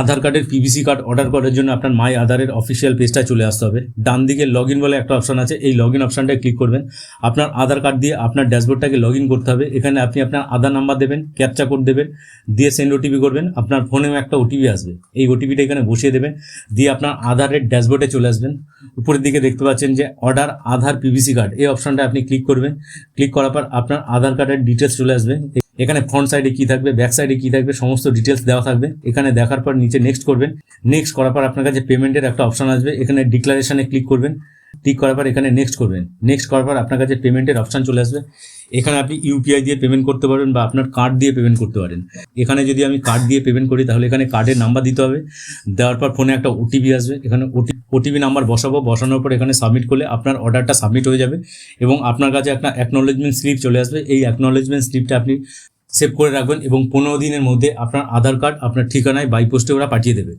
আধার কার্ডের PVC card order করার জন্য আপনার মাই আধারের অফিসিয়াল পেজটা চলে আসতে হবে। ডান দিকে লগ ইন বলে একটা অপশন আছে, এই লগ ইন অপশানটায় ক্লিক করবেন। আপনার আধার কার্ড দিয়ে আপনার ড্যাশবোর্ডটাকে লগ ইন করতে হবে। এখানে আপনি আপনার আধার নাম্বার দেবেন ক্যাপচা কোড দেবেন, দিয়ে সেন্ড ওটিপি করবেন। আপনার ফোনেও একটা ওটিপি আসবে। এই ওটিপিটা এখানে বসিয়ে দেবেন, দিয়ে আপনার আধারের ড্যাশবোর্ডে চলে আসবেন। উপরের দিকে দেখতে পাচ্ছেন যে অর্ডার আধার পিভিসি কার্ড এই অপশনটা আপনি ক্লিক করবেন। ক্লিক করার পর আপনার আধার কার্ডের ডিটেলস চলে আসবে। এখানে ফ্রন্ট সাইডে কি থাকবে ব্যাক সাইডে কি থাকবে, সমস্ত ডিটেলস দেওয়া থাকবে। এখানে দেখার পর নিচে নেক্সট করবেন। নেক্সট করার পর আপনার কাছে পেমেন্টের একটা অপশন আসবে। এখানে ডিক্লারেশনে ক্লিক করবেন। ক্লিক করার পর এখানে নেক্সট করবেন। নেক্সট করার পর আপনার কাছে পেমেন্টের অপশন চলে আসবে। এখানে আপনি ইউপিআই দিয়ে পেমেন্ট করতে পারবেন বা আপনার কার্ড দিয়ে পেমেন্ট করতে পারেন। এখানে যদি আমি কার্ড দিয়ে পেমেন্ট করি, তাহলে এখানে কার্ডের নাম্বার দিতে হবে। দেওয়ার পর ফোনে একটা ওটিপি আসবে। এখানে ওটিপি নাম্বার বসাবো। বসানোর পর এখানে সাবমিট করলে আপনার অর্ডারটা সাবমিট হয়ে যাবে এবং আপনার কাছে একটা অ্যাকনোলেজমেন্ট স্লিপ চলে আসবে। এই অ্যাকনোলেজমেন্ট স্লিপটা আপনি সেভ করে রাখবেন এবং পনেরো দিনের মধ্যে আপনার আধার কার্ড আপনার ঠিকানায় বাইপোস্টে ওরা পাঠিয়ে দেবে।